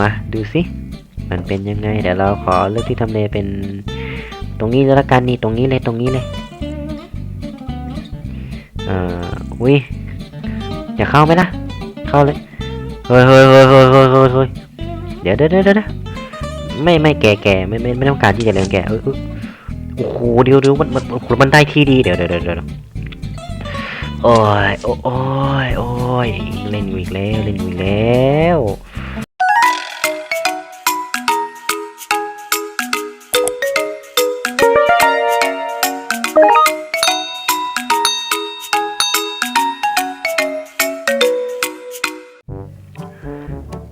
มาดูสิมันเป็นยังไง เดี๋ยวเราขอเลือกที่ทำเลเป็นตรงนี้เลยละกันนี่ตรงนี้เลยตรงนี้เลยเอ่ออุ้ยอย่าเข้าไหมนะเข้าเลยเฮ้ยเฮ้ยเฮ้ยเฮ้ยเฮ้ยเฮ้ยเดี๋ยวเดี๋ยวเดี๋ยวเดี๋ยวไม่ไม่แก่แก่ไม่ไม่ไม่ต้องการที่จะเลี้ยงแก่เออโอ้โหเดี๋ยวเดี๋ยวมันมันมันได้ที่ดีเดี๋ยวเดี๋ยวเดี๋ยวเดี๋ยวโอ้ยโอ้โอ้ยโอ้ยเล่นอยู่อีกแล้วเล่นอยู่อีกแล้ว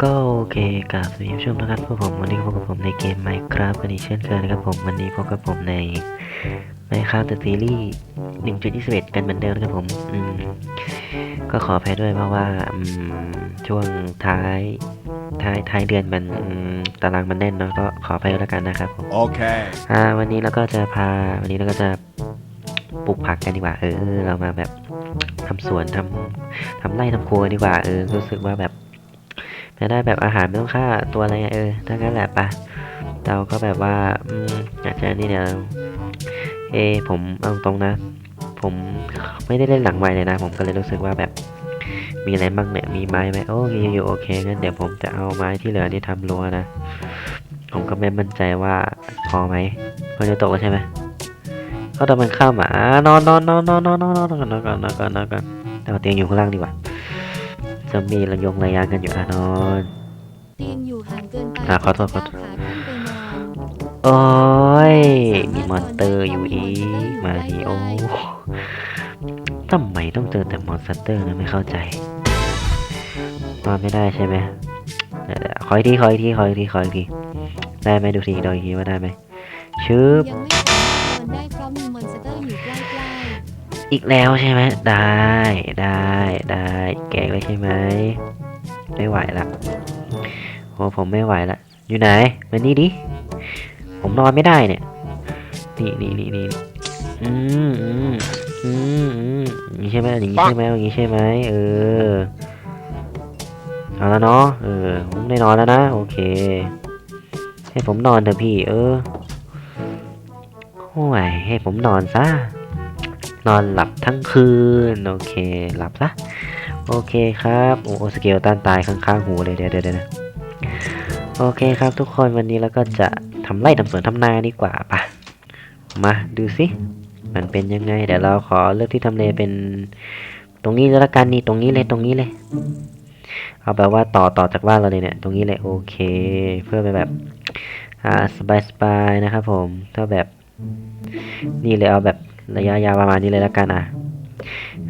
ก็โอเคกับสวัสดีผู้ชมนะครับพวกผมวันนี้ก็พบกับผมในเกม Minecraft กันอีกเช่นเคยนะครับผมวันนี้พบกับผมใน Minecraft The Series 1.21 กันเหมือนเดิมนะครับผมอืมก็ขออภัยด้วยเพราะว่าอืมช่วงท้ายท้ายท้ายเดือนมันอืมตารางมันแน่นเนาะก็ขออภัยแล้วกันนะครับผม Okay. อ่าวันนี้เราก็จะพาวันนี้เราก็จะปลูกผักกันดีกว่าเออเรามาแบบทำสวนทำทำไร่ทำครัวดีกว่าเออรู้สึกว่าแบบ จะได้แบบอาหารไม่ต้องฆ่าตัวอะไรเออถ้างั้นแหละปะเราก็แบบว่าอืมอาจารย์นี่เนี่ยเอผมเอาตรงนะ ผมไม่ได้เล่นหลังไวเลยนะ ผมก็เลยรู้สึกว่าแบบมีอะไรบ้างเนี่ย มีไม้ไหมโอ้มีอยู่โอเคงั้นเดี๋ยวผมจะเอาไม้ที่เหลือที่ทำรั้วนะ ผมก็ไม่มั่นใจว่าพอไหมพอจะตกแล้วใช่ไหมเขาตอนมันข้ามอะนอนนอนนอนนอนนอนนอนนอนก่อนนอนก่อนนอนก่อนนอนก่อนเอาเตียงอยู่ข้างล่างดีกว่า จะมีระยงระยางกันอยู่อะนอนเตียงอยู่ห่างเกินไปอะขอโทษขอโทษขาขึ้นไปนอนโอ้ยมีมอนสเตอร์อยู่อีกมาทีโอ้ทำไมต้องเจอแต่มอนสเตอร์นะไม่เข้าใจนอนไม่ได้ใช่ไหมเดี๋ยวๆขออีกทีขออีกทีขออีกทีขออีกทีได้ไหมดูทีดูอีกทีว่าได้ไหมชึบยังไม่สามารถนอ อีกแล้วใช่ไหมได้ได้ได้แกะเลยใช่ไหมไม่ไหวละโอ้ผมไม่ไหวละอยู่ไหนมานี่ดิผมนอนไม่ได้เนี่ยนี่นี่นี่นี่อืมอืมอืมอืมอย่างนี้ใช่ไหมอย่างนี้ใช่ไหมอย่างนี้ใช่ไหมเออเอาแล้วเนาะเออผมได้นอนแล้วนะโอเค ให้ผมนอนเถอะพี่ เออโอ้ยให้ผมนอนซะ นอนหลับทั้งคืน โอเค หลับซะ โอเคครับ โอ้สเกลตันตายข้างๆหูเลยเดี๋ยวเดี๋ยวนะโอเคครับทุกคนวันนี้แล้วก็จะทำไร่ทำสวนทำนาดีกว่าปะมาดูสิ มันเป็นยังไง เดี๋ยวเราขอเลือกที่ทำเลเป็นตรงนี้แล้วกันนี่ตรงนี้เลยตรงนี้เลย เอาแบบว่าต่อต่อจากบ้านเราเลยเนี่ย ตรงนี้เลยโอเค เพื่อไปแบบอ่าสบายๆนะครับผมถ้าแบบ นี่เลยเอาแบบ ระยะยาวประมาณนี้เลยแล้วกันอะ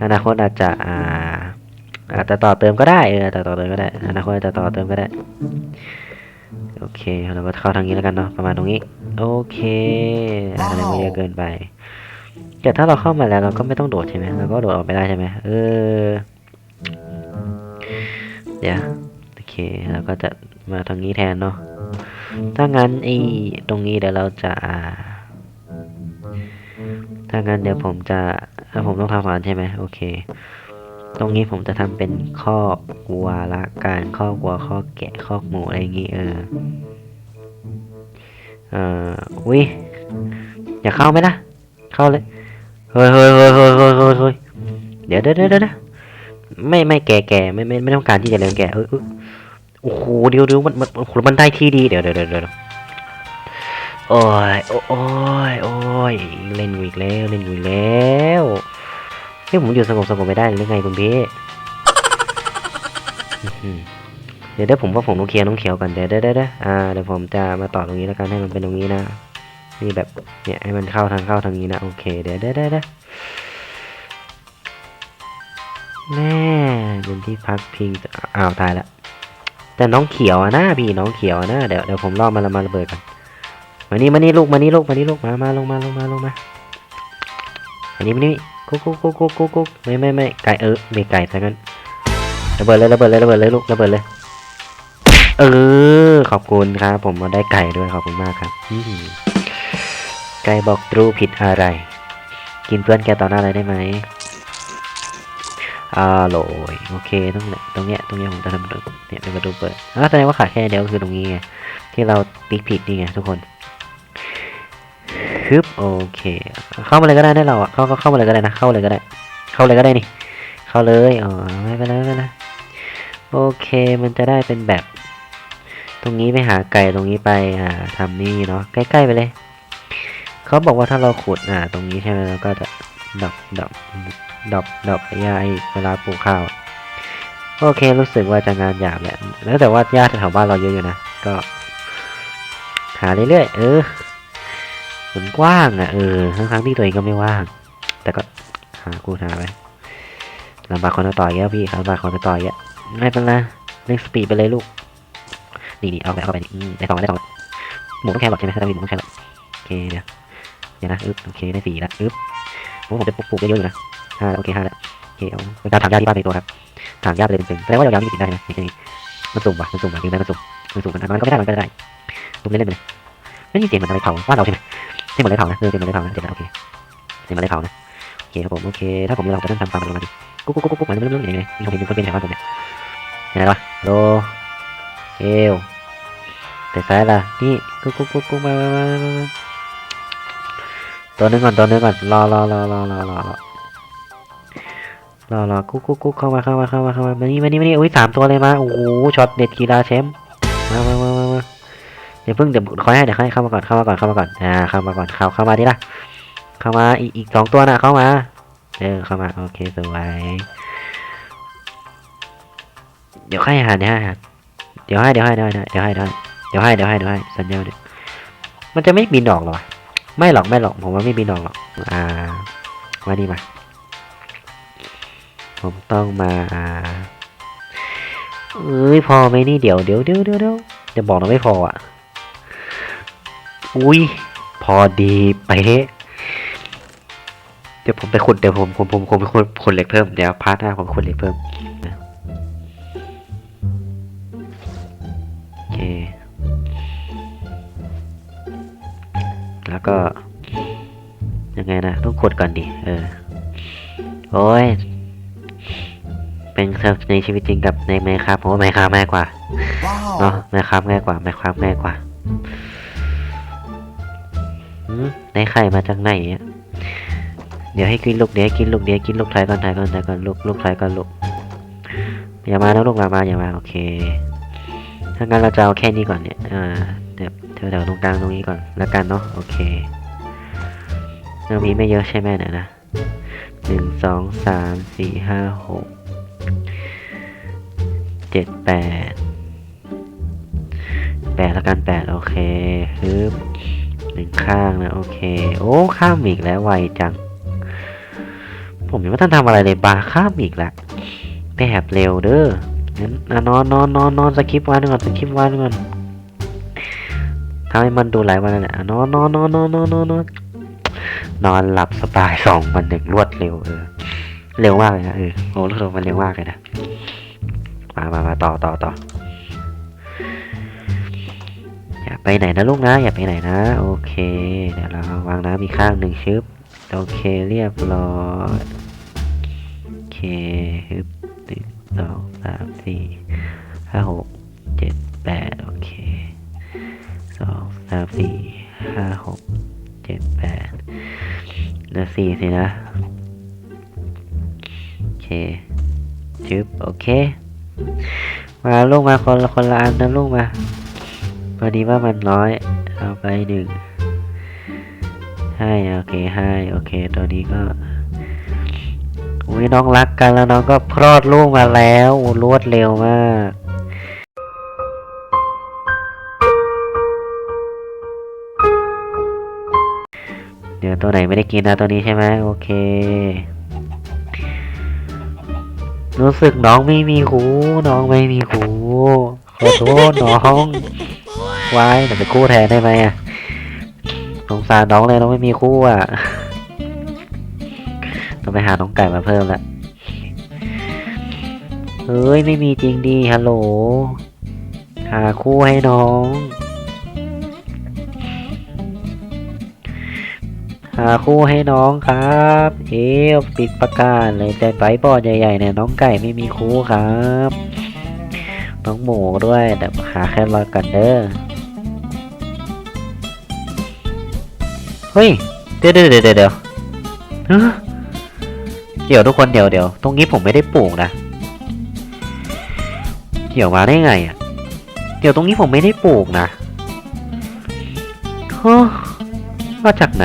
อนาคตอาจจะอ่าอาจจะต่อเติมก็ได้เออแต่ต่อเติมก็ได้อนาคตอาจจะต่อเติมก็ได้โอเคเราก็เข้าทางนี้แล้วกันเนาะประมาณตรงนี้ โอเคอะไรไม่เยอะเกินไปแต่ถ้าเราเข้ามาแล้วเราก็ไม่ต้องโดดใช่ไหมเราก็โดดออกไปได้ใช่ไหมเออเดี๋ยวโอเคเราก็จะมาทางนี้แทนเนาะถ้างั้นไอ้ตรงนี้เดี๋ยวเราจะอ่า ถ้างั้นเดี๋ยวผมจะถ้าผมต้องทำงานใช่ไหมโอเค ตรงนี้ผมจะทำเป็นคอกวัวละกันคอกวัวคอแกะคอหมูอะไรอย่างงี้เออเอ่ออุ้ยอย่าเข้าไหมนะเข้าเลยเฮ้ยเฮ้ยเฮ้ยเฮ้ยเฮ้ยเฮ้ยเดี๋ยวเดี๋ยวเดี๋ยวเดี๋ยวไม่ไม่แก่แก่ไม่ไม่ไม่ต้องการที่จะเลี้ยงแก่เออโอ้โหเดี๋ยวเดี๋ยวมันมันมันได้ที่ดีเดี๋ยวเดี๋ยวเดี๋ยวเดี๋ยว โอ้ย โอ้ย โอ้ย เล่นอีกแล้ว เล่นอีกแล้วเฮ้ยผมอยู่สงบสงบไม่ได้หรือไงคุณพี่เดี๋ยวเดี๋ยวผมว่าผมต้องเคลียร์น้องเขียวก่อนเดี๋ยวเดี๋ยวเดี๋ยวเดี๋ยวอ่าเดี๋ยวผมจะมาต่อตรงนี้แล้วกันให้มันเป็นตรงนี้นะนี่แบบเนี่ยให้มันเข้าทางเข้าทางนี้นะโอเคเดี๋ยวเดี๋ยวเดี๋ยวเดี๋ยวแม่เป็นที่พักพิงอ้าวตายละแต่น้องเขียวอะนะพี่น้องเขียวอะนะเดี๋ยวเดี๋ยวผมรอบมาละมาระเบิดกัน มานี่มานี่ลูกมานี่ลูกมานี่ลูกมามาลงมาลงมาลงมาอันนี้มานี่กุ๊กกุ๊กกุ๊กกุ๊กกุ๊กกุ๊กไม่ไม่ไม่ไก่เออไม่ไก่ซะงั้นระเบิดเลยระเบิดเลยระเบิดเลยลูกระเบิดเลย เออขอบคุณครับ ผมมาได้ไก่ด้วยขอบคุณมากครับไก่บอกตรูผิดอะไร กินเพื่อนแกต่อหน้าอะไรได้ไหมอ่าโหลยโอเคตรงเนี้ยตรงเนี้ยตรงเนี้ยผมจะทำประตูเนี่ยเป็นประตูเปิดอ่าแสดงว่าขาดแค่เดียวคือตรงนี้ไงที่เราติ๊กผิดนี่ไงทุกคน ฮึบโอเค เข้ามาเลยก็ได้ได้เราอะเข้าก็เข้ามาเลยก็ได้นะ เข้าเลยก็ได้ เข้าเลยก็ได้นี่ เข้าเลยอ๋อไม่เป็นไรไม่เป็นไรโอเคมันจะได้เป็นแบบ ตรงนี้ไปหาไก่ตรงนี้ไปอ่าทำนี่เนาะใกล้ๆไปเลยเขาบอกว่าถ้าเราขุดอ่า ตรงนี้ใช่ไหมเราก็จะดอกดอกดอกดอกหญ้าอีกเวลาปลูกข้าวโอเครู้สึกว่าจะงานหยาบแหละแล้วแต่ว่าหญ้าแถวบ้านเราเยอะอยู่นะก็ หาเรื่อยๆเออ มันกว้างอะเออทั้งๆที่ตัวเองก็ไม่ว่าง แต่ก็หากูหาไปลำบากคนต่อยแย่พี่ลำบากคนต่อยแย่ไม่เป็นไรเล่นสปีดไปเลยลูกนี่นี่เอาไปเอาไปนี่ได้สองได้สองหมูต้องแครอทใช่ไหมถ้าต้องมีหมูต้องแครอทโอเคเดี๋ยวเดี๋ยวนะอึ๊บโอเคได้สี่แล้วอึ๊บโอ้ผมจะปลูกปลูกเยอะอยู่นะห้าโอเคห้าแล้วโอเคเอาเป็นการถางหญ้าที่บ้านในตัวครับถางหญ้าไปเลยเป็นๆแสดงว่ายาวๆนี่ติดได้ไหมไม่ใช่นี่มันสุ่มว่ะมันสุ่มว่ะยิงได้มันสุ่มมันสุ่มมันก็ไม่ได้มันก็ได้สุ่มเล่นๆไปเลยไม่มีเสียงเหมือนอะไรเผาบ้านเราใช่ไหม เสียงเหมือนอะไรเผานะเออเสียงเหมือนอะไรเผานะเดี๋ยวนะโอเคเสียงเหมือนอะไรเผานะโอเคครับผมโอเคถ้าผมเราจะต้องทำฟาร์มมันลงมาดิกุ๊กกุ๊กกุ๊กกุ๊กมันเรื่อยๆอย่างเงี้ยมีคนเห็นมีคนเป็นแถวบ้านผมเนี่ยเห็นไหมวะโลเอวแต่ซ้ายล่ะนี่กุ๊กกุ๊กกุ๊กกุ๊กมามามามาตัวนึงก่อนตัวนึงก่อนรอรอรอรอรอรอรอรอรอกุ๊กกุ๊กกุ๊กเข้ามาเข้ามาเข้ามาเข้ามามานี่มานี่มานี่อุ้ยสามตัวเลยมาโอ้โหช็อตเด็ดกีฬาแชมป์มามามา เดี๋ยวเพิ่งเดี๋ยวคอยให้เดี๋ยวให้เข้ามาก่อนเข้ามาก่อนเข้ามาก่อนอ่าเข้ามาก่อนเข้าเข้ามาดิล่ะ เข้ามาอีกอีกสองตัวนะเข้ามาเออเข้ามาโอเคสวยเดี๋ยวให้อาหารเดี๋ยวให้อาหารเดี๋ยวให้เดี๋ยวให้เดี๋ยวให้เดี๋ยวให้เดี๋ยวให้เดี๋ยวให้เดี๋ยวให้เดี๋ยวให้สัญญาเดี๋ยวมันจะไม่บินออกหรอวะไม่หรอกไม่หรอกผมว่าไม่บินออกหรอกอ่ามานี่มาผมต้องมาอ่าเอ้ยพอไหมนี่เดี๋ยวเดี๋ยวเดี๋ยวเดี๋ยวเดี๋ยวบอกนะไม่พออะ อุ้ยพอดีเป๊ะเดี๋ยวผมไปขุดเดี๋ยวผมผมผมผมไปขุดขุดเหล็กเพิ่มเดี๋ยวพาร์ทหน้าผมขุดเหล็กเพิ่มโอเคแล้วก็ ยังไงนะต้องกดก่อนดิเออโอ้ยเป็นในชีวิตจริงกับในไมครับผมว่าไมครับง่ายกว่าเนาะไมครับง่ายกว่าไมครับง่ายกว่า หืมได้ไข่มาจากไหนเนี่ยเดี๋ยวให้กินลูกเดี๋ยวให้กินลูกเดี๋ยวให้กินลูกไทยก่อนไทยก่อนไทยก่อนลูกลูกไทยก่อนลูกอย่ามาแล้วลูกอย่ามาอย่ามาโอเคถ้างั้นเราจะเอาแค่นี้ก่อนเนี่ยอ่าเดี๋ยวแถวๆตรงกลางตรงนี้ก่อนแล้วกันเนาะโอเคเรามีไม่เยอะใช่ไหมเนี่ยนะหนึ่งสองสามสี่ห้าหกเจ็ดแปดแปดแล้วกันแปดโอเคฮึบ นึ่งข้างนะโอเค โอ้ข้ามอีกแล้วไวจัง ผมยังไม่ทันทำอะไรเลยบาข้ามอีกละแบบเร็วเด้องั้นนอนนอนนอนนอนสคริปต์วันก่อนสคริปต์วันก่อนทำให้มันดูหลายวันนั่นแหละนอนนอนนอนนอนนอนนอนนอนนอนหลับสบายสองวันหนึ่งรวดเร็วเออเร็วมากเลยนะเออโอ้รวดเร็วมันเร็วมากเลยนะมามามาต่อต่อต่อ ไปไหนนะลูกนะอย่าไปไหนนะ โอเคเดี๋ยวเราวางน้ำอีกข้างหนึ่งชึบโอเคเรียบร้อยโอเคฮึบหนึ่งสองสามสี่ห้าหกเจ็ดแปดโอเคสองสามสี่ห้าหกเจ็ดแปดเหลือสี่สินะโอเคจึบโอเค มาลูกมาคนละคนละอันนะลูกมา พอดีว่ามันน้อยเอาไปหนึ่งให้โอเคให้โอเค ตัวนี้ก็อุ้ยน้องรักกันแล้วน้องก็คลอดลูกมาแล้วรวดเร็วมากเดี๋ยวตัวไหนไม่ได้กินนะตัวนี้ใช่ไหมโอเค รู้สึกน้องไม่มีหู น้องไม่มีหูขอโทษน้อง ไว้เดี๋ยวไปคู่แทนได้ไหมอะสงสารน้องเลยน้องไม่มีคู่อะต้องไปหาน้องไก่มาเพิ่มละเฮ้ยไม่มีจริงดีฮัลโหล หาคู่ให้น้อง หาคู่ให้น้องครับ เอฟปิดประกาศเลยแต่ไบร์ทบอร์ดใหญ่ๆเนี่ยน้องไก่ไม่มีคู่ครับ น้องหมูด้วยแต่หาแค่รอกันเด้อ เฮ้ย เดี๋ยวเดี๋ยวเดี๋ยวเดี๋ยวเดี๋ยวทุกคนเดี๋ยวเดี๋ยวตรงนี้ผมไม่ได้ปลูกนะ เกี่ยวมาได้ไงอะ เดี๋ยวตรงนี้ผมไม่ได้ปลูกนะฮะมาจากไหน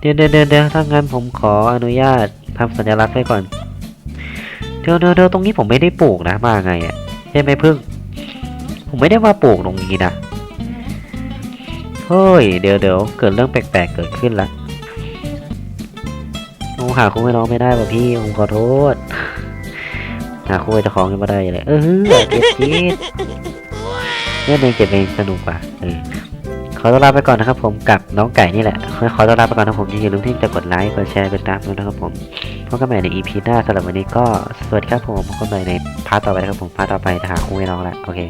เดี๋ยวเดี๋ยวเดี๋ยวเดี๋ยวถ้างั้นผมขออนุญาตทำสัญลักษณ์ไว้ก่อน เดี๋ยวเดี๋ยวเดี๋ยวตรงนี้ผมไม่ได้ปลูกนะ มาไงอะใช่ไหมพึ่ง ผมไม่ได้มาปลูกตรงนี้นะ เฮ้ย เดี๋ยวเดี๋ยวเกิดเรื่องแปลกๆเกิดขึ้นละโอ้หาคู่ให้น้องไม่ได้ป่ะพี่ ผมขอโทษ หาคู่ให้เจ้าของยังไม่ได้เลยเออเจ็บจี๊ดเล่นเองเจ็บเองสนุกกว่าเออขอตัวลาไปก่อนนะครับผมกับน้องไก่นี่แหละ ขอตัวลาไปก่อนนะครับผมอย่าลืมที่จะกดไลค์ กดแชร์ กดติดตามด้วยนะครับผมพบกันใหม่ใน EP หน้าสำหรับวันนี้ก็สวัสดีครับผมพบกันใหม่ในพาร์ทต่อไปนะครับผมพาร์ทต่อไปจะหาคู่ให้น้องละโอเค